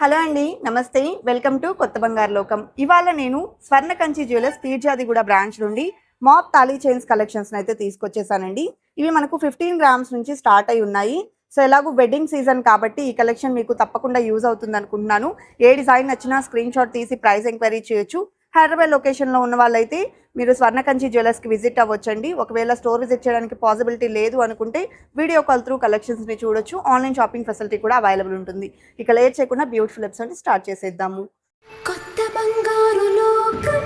Hello అండి నమస్తే. Welcome to కొత్త బంగారు లోకం. ఇవాళ నేను స్వర్ణ కంచి జ్యువెలర్స్ పీర్జాదిగూడ బ్రాంచ్ నుండి మాప్ తాళీ చైన్స్ కలెక్షన్స్ అయితే తీసుకొచ్చేసానండి. ఇవి మనకు ఫిఫ్టీన్ గ్రామ్స్ నుంచి స్టార్ట్ అయి ఉన్నాయి. సో ఎలాగో వెడ్డింగ్ సీజన్ కాబట్టి ఈ కలెక్షన్ మీకు తప్పకుండా యూజ్ అవుతుంది అనుకుంటున్నాను ఏ డిజైన్ నచ్చినా స్క్రీన్ షాట్ తీసి ప్రైస్ ఎంక్వైరీ చేయొచ్చు. హైదరాబాద్ లొకేషన్లో ఉన్న వాళ్ళైతే మీరు స్వర్ణకంచి జ్యువెలర్స్కి విజిట్ అవ్వచ్చండి. ఒకవేళ స్టోర్ విజిట్ చేయడానికి పాసిబిలిటీ లేదు అనుకుంటే వీడియో కాల్ త్రూ కలెక్షన్స్ని చూడొచ్చు. ఆన్లైన్ షాపింగ్ ఫెసిలిటీ కూడా అవైలబుల్ ఉంటుంది. ఇక లేట్ చేయకుండా బ్యూటిఫుల్ ఎపిసోడ్ని స్టార్ట్ చేసేద్దాము. కొత్త బంగారు లోకం.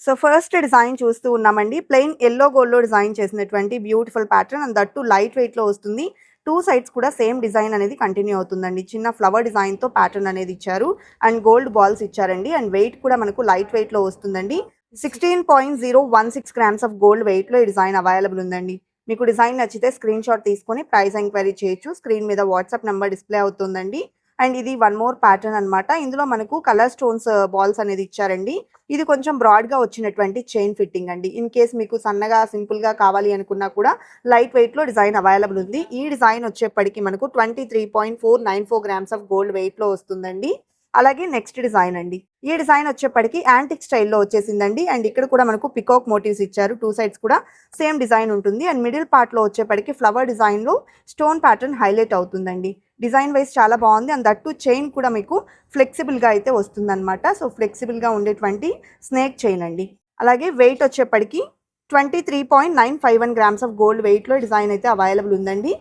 సో ఫస్ట్ డిజైన్ చూస్తూ ఉన్నామండి. ప్లెయిన్ ఎల్లో గోల్డ్లో డిజైన్ చేసినటువంటి beautiful pattern and that light వెయిట్లో వస్తుంది. టూ సైడ్స్ కూడా సేమ్ డిజైన్ అనేది కంటిన్యూ అవుతుందండి. చిన్న ఫ్లవర్ డిజైన్తో ప్యాటర్న్ అనేది ఇచ్చారు. అండ్ గోల్డ్ బాల్స్ ఇచ్చారండి. అండ్ వెయిట్ కూడా మనకు లైట్ వెయిట్లో వస్తుందండి. Sixteen point zero one six grams of gold వెయిట్లో ఈ డిజైన్ అవైలబుల్ ఉందండి. మీకు డిజైన్ నచ్చితే స్క్రీన్ షాట్ తీసుకొని ప్రైస్ ఎంక్వైరీ చేయొచ్చు. స్క్రీన్ మీద వాట్సాప్ నెంబర్ డిస్ప్లే అవుతుందండి. అండ్ ఇది వన్ మోర్ ప్యాటర్న్ అన్నమాట. ఇందులో మనకు కలర్ స్టోన్స్ బాల్స్ అనేది ఇచ్చారండి. ఇది కొంచెం బ్రాడ్గా వచ్చినటువంటి చైన్ ఫిట్టింగ్ అండి. ఇన్ కేస్ మీకు సన్నగా సింపుల్గా కావాలి అనుకున్నా కూడా లైట్ వెయిట్లో డిజైన్ అవైలబుల్ ఉంది. ఈ డిజైన్ వచ్చేప్పటికి మనకు twenty three point four nine four grams of gold వెయిట్లో వస్తుందండి. అలాగే నెక్స్ట్ డిజైన్ అండి. ఈ డిజైన్ వచ్చేప్పటికి యాంటిక్ స్టైల్లో వచ్చేసిందండి. అండ్ ఇక్కడ కూడా మనకు పికాక్ మోటివ్స్ ఇచ్చారు. టూ సైడ్స్ కూడా సేమ్ డిజైన్ ఉంటుంది. అండ్ మిడిల్ పార్ట్లో వచ్చేప్పటికి ఫ్లవర్ డిజైన్లో స్టోన్ ప్యాటర్న్ హైలైట్ అవుతుందండి. డిజైన్ వైజ్ చాలా బాగుంది. అండ్ దట్టు చైన్ కూడా మీకు ఫ్లెక్సిబుల్గా అయితే వస్తుందన్నమాట. సో ఫ్లెక్సిబుల్గా ఉండేటువంటి స్నేక్ చైన్ అండి. అలాగే వెయిట్ వచ్చేప్పటికి twenty three point nine five one grams of gold వెయిట్లో డిజైన్ అయితే అవైలబుల్ ఉందండి.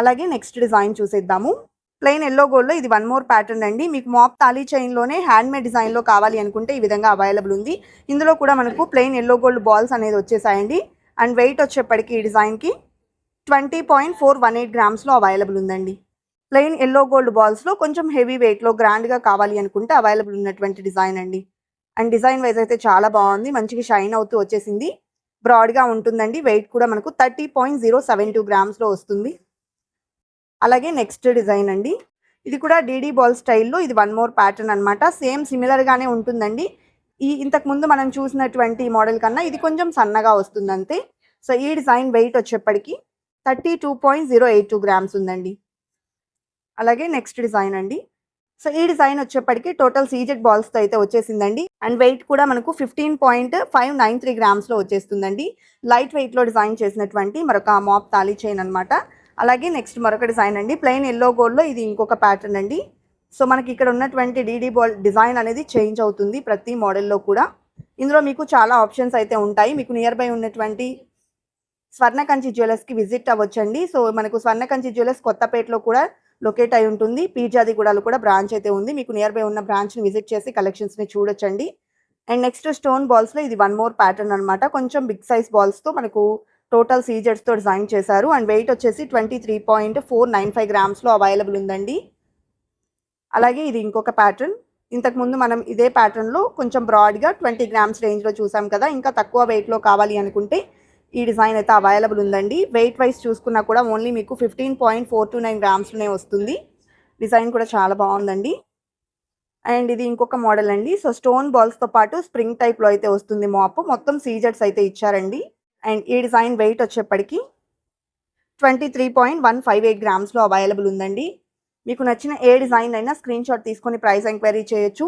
అలాగే నెక్స్ట్ డిజైన్ చూసేద్దాము. ప్లెయిన్ ఎల్లో గోల్డ్లో ఇది వన్ మోర్ ప్యాటర్న్ అండి. మీకు మాప్ తాళీ చైన్లోనే హ్యాండ్మేడ్ డిజైన్లో కావాలి అనుకుంటే ఈ విధంగా అవైలబుల్ ఉంది. ఇందులో కూడా మనకు ప్లెయిన్ ఎల్లో గోల్డ్ బాల్స్ అనేది వచ్చేసాయండి. అండ్ వెయిట్ వచ్చేప్పటికి ఈ డిజైన్కి twenty point four one eight గ్రామ్స్లో available ఉందండి. ప్లెయిన్ ఎల్లో గోల్డ్ బాల్స్లో కొంచెం హెవీ వెయిట్లో గ్రాండ్గా కావాలి అనుకుంటే అవైలబుల్ ఉన్నటువంటి డిజైన్ అండి. అండ్ డిజైన్ వైజ్ అయితే చాలా బాగుంది. మంచిగా షైన్ అవుతూ వచ్చేసింది. బ్రాడ్గా ఉంటుందండి. వెయిట్ కూడా మనకు thirty point zero seven two గ్రామ్స్లో వస్తుంది. అలాగే నెక్స్ట్ డిజైన్ అండి. ఇది కూడా డీడీ బాల్ స్టైల్లో ఇది వన్ మోర్ ప్యాటర్న్ అనమాట సేమ్ సిమిలర్గానే ఉంటుందండి. ఈ ఇంతకుముందు మనం చూసినటువంటి మోడల్ కన్నా ఇది కొంచెం సన్నగా వస్తుంది అంతే సో ఈ డిజైన్ వెయిట్ వచ్చేప్పటికి thirty two point zero eight two grams ఉందండి. అలాగే నెక్స్ట్ డిజైన్ అండి. సో ఈ డిజైన్ వచ్చేప్పటికి టోటల్ సీజెట్ బాల్స్తో అయితే వచ్చేసిందండి. అండ్ వెయిట్ కూడా మనకు fifteen point five nine three గ్రామ్స్లో వచ్చేస్తుందండి. లైట్ వెయిట్లో డిజైన్ చేసినటువంటి మరొక మాప్ తాళీ చైన్ అనమాట అలాగే నెక్స్ట్ మరొక డిజైన్ అండి. ప్లెయిన్ ఎల్లో గోల్డ్లో ఇది ఇంకొక ప్యాటర్న్ అండి. సో మనకి ఇక్కడ ఉన్నటువంటి డీడీ బాల్ డిజైన్ అనేది చేంజ్ అవుతుంది ప్రతి మోడల్లో కూడా. ఇందులో మీకు చాలా ఆప్షన్స్ అయితే ఉంటాయి. మీకు నియర్ బై ఉన్నటువంటి స్వర్ణకంచి జ్యువెలర్స్కి విజిట్ అవ్వచ్చండి. సో మనకు స్వర్ణకంచి జ్యువెలర్స్ కొత్తపేటలో కూడా లొకేట్ అయి ఉంటుంది. పీర్జాదిగూడలో కూడా బ్రాంచ్ అయితే ఉంది. మీకు నియర్ బై ఉన్న బ్రాంచ్ని విజిట్ చేసి కలెక్షన్స్ని చూడొచ్చండి. అండ్ నెక్స్ట్ స్టోన్ బాల్స్లో ఇది వన్ మోర్ ప్యాటర్న్ అనమాట కొంచెం బిగ్ సైజ్ బాల్స్తో మనకు టోటల్ సీజెడ్స్తో డిజైన్ చేశారు. అండ్ వెయిట్ వచ్చేసి twenty three point four nine five గ్రామ్స్లో available ఉందండి. అలాగే ఇది ఇంకొక ప్యాటర్న్. ఇంతకుముందు మనం ఇదే ప్యాటర్న్లో కొంచెం బ్రాడ్గా ట్వంటీ గ్రామ్స్ రేంజ్లో చూసాం కదా ఇంకా తక్కువ వెయిట్లో కావాలి అనుకుంటే ఈ డిజైన్ అయితే అవైలబుల్ ఉందండి. వెయిట్ వైజ్ చూసుకున్నా కూడా ఓన్లీ మీకు fifteen point four two nine గ్రామ్స్లోనే వస్తుంది. డిజైన్ కూడా చాలా బాగుందండి. అండ్ ఇది ఇంకొక మోడల్ అండి. సో స్టోన్ బాల్స్తో పాటు స్ప్రింగ్ టైప్లో అయితే వస్తుంది మాప్. మొత్తం సీజర్స్ అయితే ఇచ్చారండి. అండ్ ఈ డిజైన్ వెయిట్ వచ్చేప్పటికి twenty three point one five eight గ్రామ్స్లో available ఉందండి. మీకు నచ్చిన ఏ డిజైన్ అయినా స్క్రీన్ షాట్ తీసుకొని ప్రైస్ ఎంక్వైరీ చేయొచ్చు.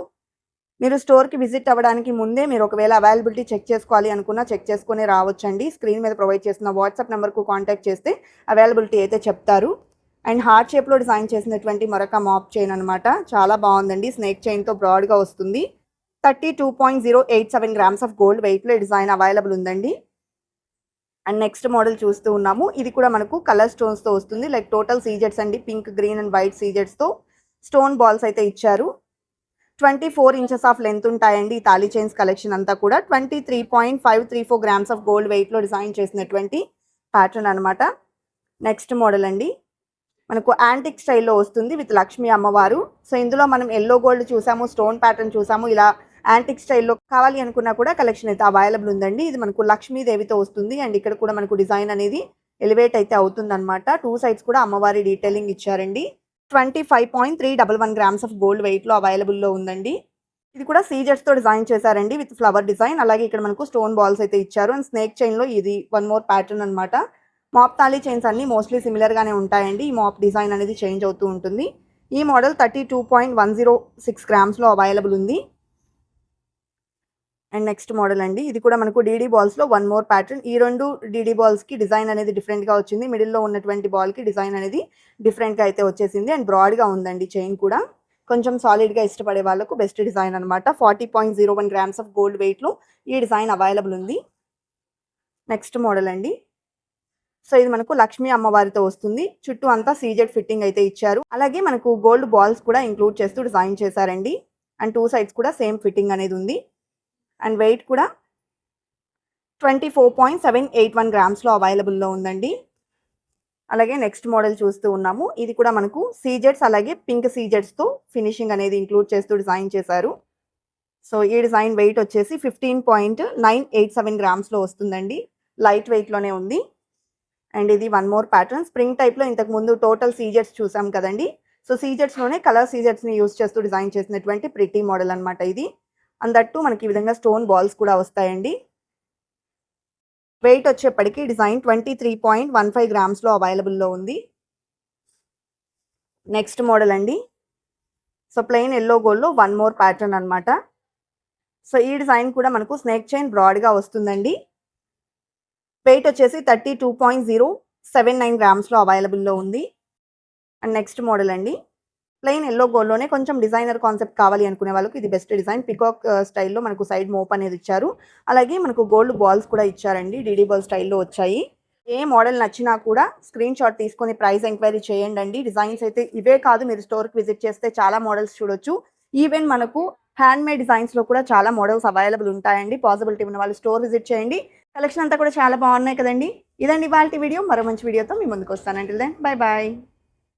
మీరు స్టోర్కి విజిట్ అవ్వడానికి ముందే మీరు ఒకవేళ అవైలబిలిటీ చెక్ చేసుకోవాలి అనుకున్నా చెక్ చేసుకుని రావచ్చండి. స్క్రీన్ మీద ప్రొవైడ్ చేసిన వాట్సాప్ నెంబర్కు కాంటాక్ట్ చేస్తే అవైలబిలిటీ అయితే చెప్తారు. అండ్ హార్ట్ షేప్లో డిజైన్ చేసినటువంటి మరొక మాప్ చైన్ అనమాట చాలా బాగుందండి. స్నేక్ చైన్తో బ్రాడ్గా వస్తుంది. Thirty two point zero eight seven grams of gold వెయిట్లో డిజైన్ అవైలబుల్ ఉందండి. అండ్ నెక్స్ట్ మోడల్ చూస్తూ ఉన్నాము. ఇది కూడా మనకు కలర్ స్టోన్స్తో వస్తుంది. లైక్ టోటల్ సీజెట్స్ అండి. పింక్ గ్రీన్ అండ్ వైట్ సీజెట్స్తో స్టోన్ బాల్స్ అయితే ఇచ్చారు. Twenty four inches of length ఉంటాయండి ఈ తాళీ చైన్స్ కలెక్షన్ అంతా కూడా. Twenty three point five three four grams of gold వెయిట్లో డిజైన్ చేసినటువంటి ప్యాటర్న్ అనమాట నెక్స్ట్ మోడల్ అండి. మనకు యాంటిక్ స్టైల్లో వస్తుంది విత్ లక్ష్మీ అమ్మవారు. సో ఇందులో మనం ఎల్లో గోల్డ్ చూసాము స్టోన్ ప్యాటర్న్ చూసాము. ఇలా యాంటిక్ స్టైల్లో కావాలి అనుకున్నా కూడా కలెక్షన్ అయితే అవైలబుల్ ఉందండి. ఇది మనకు లక్ష్మీదేవితో వస్తుంది. అండ్ ఇక్కడ కూడా మనకు డిజైన్ అనేది ఎలివేట్ అయితే అవుతుందన్నమాట. టూ సైడ్స్ కూడా అమ్మవారి డీటెయిలింగ్ ఇచ్చారండి. Twenty five point three double one grams of gold వెయిట్లో అవైలబుల్లో ఉందండి. ఇది కూడా సీజర్స్తో డిజైన్ చేశారండి విత్ ఫ్లవర్ డిజైన్ అలాగే ఇక్కడ మనకు స్టోన్ బాల్స్ అయితే ఇచ్చారు. అండ్ స్నేక్ చైన్లో ఇది వన్ మోర్ ప్యాటర్న్ అనమాట మాప్ తాళీ చైన్స్ అన్ని మోస్ట్లీ సిమిలర్గానే ఉంటాయండి. ఈ మాప్ డిజైన్ అనేది చేంజ్ అవుతూ ఉంటుంది. ఈ model thirty two point one zero six గ్రామ్స్లో available ఉంది. అండ్ నెక్స్ట్ మోడల్ అండి. ఇది కూడా మనకు డీడీ బాల్స్లో వన్ మోర్ ప్యాటర్న్ ఈ రెండు డీడీ బాల్స్కి డిజైన్ అనేది డిఫరెంట్గా వచ్చింది. మిడిల్లో ఉన్నటువంటి బాల్కి డిజైన్ అనేది డిఫరెంట్గా అయితే వచ్చేసింది. అండ్ బ్రాడ్గా ఉందండి చైన్ కూడా. కొంచెం సాలిడ్గా ఇష్టపడే వాళ్ళకు బెస్ట్ డిజైన్ అనమాట forty point zero one grams of gold వెయిట్లో ఈ డిజైన్ అవైలబుల్ ఉంది. నెక్స్ట్ మోడల్ అండి. సో ఇది మనకు లక్ష్మీ అమ్మవారితో వస్తుంది. చుట్టూ అంతా సీజెడ్ ఫిట్టింగ్ అయితే ఇచ్చారు. అలాగే మనకు గోల్డ్ బాల్స్ కూడా ఇంక్లూడ్ చేస్తూ డిజైన్ చేశారండి. అండ్ టూ సైడ్స్ కూడా సేమ్ ఫిట్టింగ్ అనేది ఉంది. అండ్ వెయిట్ కూడా twenty four point seven eight one గ్రామ్స్లో అవైలబుల్లో ఉందండి. అలాగే నెక్స్ట్ మోడల్ చూస్తూ ఉన్నాము. ఇది కూడా మనకు సీజెట్స్ అలాగే పింక్ సీజెట్స్తో ఫినిషింగ్ అనేది ఇంక్లూడ్ చేస్తూ డిజైన్ చేశారు. సో ఈ డిజైన్ వెయిట్ వచ్చేసి fifteen point nine eight seven గ్రామ్స్లో వస్తుందండి. లైట్ వెయిట్లోనే ఉంది. అండ్ ఇది వన్ మోర్ ప్యాటర్న్. స్ప్రింగ్ టైప్లో ఇంతకు ముందు టోటల్ సీజెట్స్ చూసాం కదండి. సో సీజెట్స్లోనే కలర్ సీజెట్స్ని యూస్ చేస్తూ డిజైన్ చేసినటువంటి ప్రిటీ మోడల్ అనమాట ఇది. అందట్టు మనకి ఈ విధంగా స్టోన్ బాల్స్ కూడా వస్తాయండి. వెయిట్ వచ్చేప్పటికి design twenty three point one five గ్రామ్స్లో అవైలబుల్లో ఉంది. నెక్స్ట్ మోడల్ అండి. సో ప్లెయిన్ ఎల్లో గోల్డ్లో వన్ మోర్ ప్యాటర్న్ అనమాట సో ఈ డిజైన్ కూడా మనకు స్నేక్ చైన్ బ్రాడ్గా వస్తుందండి. వెయిట్ వచ్చేసి thirty two point zero seven nine గ్రామ్స్లో అవైలబుల్లో ఉంది. అండ్ నెక్స్ట్ మోడల్ అండి. ప్లెయిన్ ఎల్లో గోల్డ్లోనే కొంచెం డిజైనర్ కాన్సెప్ట్ కావాలి అనుకునే వాళ్ళకి ఇది బెస్ట్ డిజైన్ పికాక్ స్టైల్లో మనకు సైడ్ మోప్ అనేది ఇచ్చారు. అలాగే మనకు గోల్డ్ బాల్స్ కూడా ఇచ్చారండి. డీడీ బాల్ స్టైల్లో వచ్చాయి. ఏ మోడల్ నచ్చినా కూడా స్క్రీన్ షాట్ తీసుకొని ప్రైస్ ఎంక్వైరీ చేయండి అండి డిజైన్స్ అయితే ఇవే కాదు మీరు స్టోర్కి విజిట్ చేస్తే చాలా మోడల్స్ చూడొచ్చు. ఈవెన్ మనకు హ్యాండ్ మేడ్ డిజైన్స్లో కూడా చాలా మోడల్స్ అవైలబుల్ ఉంటాయండి. పాసిబిలిటీ ఉన్న వాళ్ళు స్టోర్ విజిట్ చేయండి. కలెక్షన్ అంతా కూడా చాలా బాగున్నాయి కదండి. ఇదండి వాళ్ళ వీడియో మరో మంచి వీడియోతో మీ ముందుకు వస్తానండి దెన్ బాయ్ బాయ్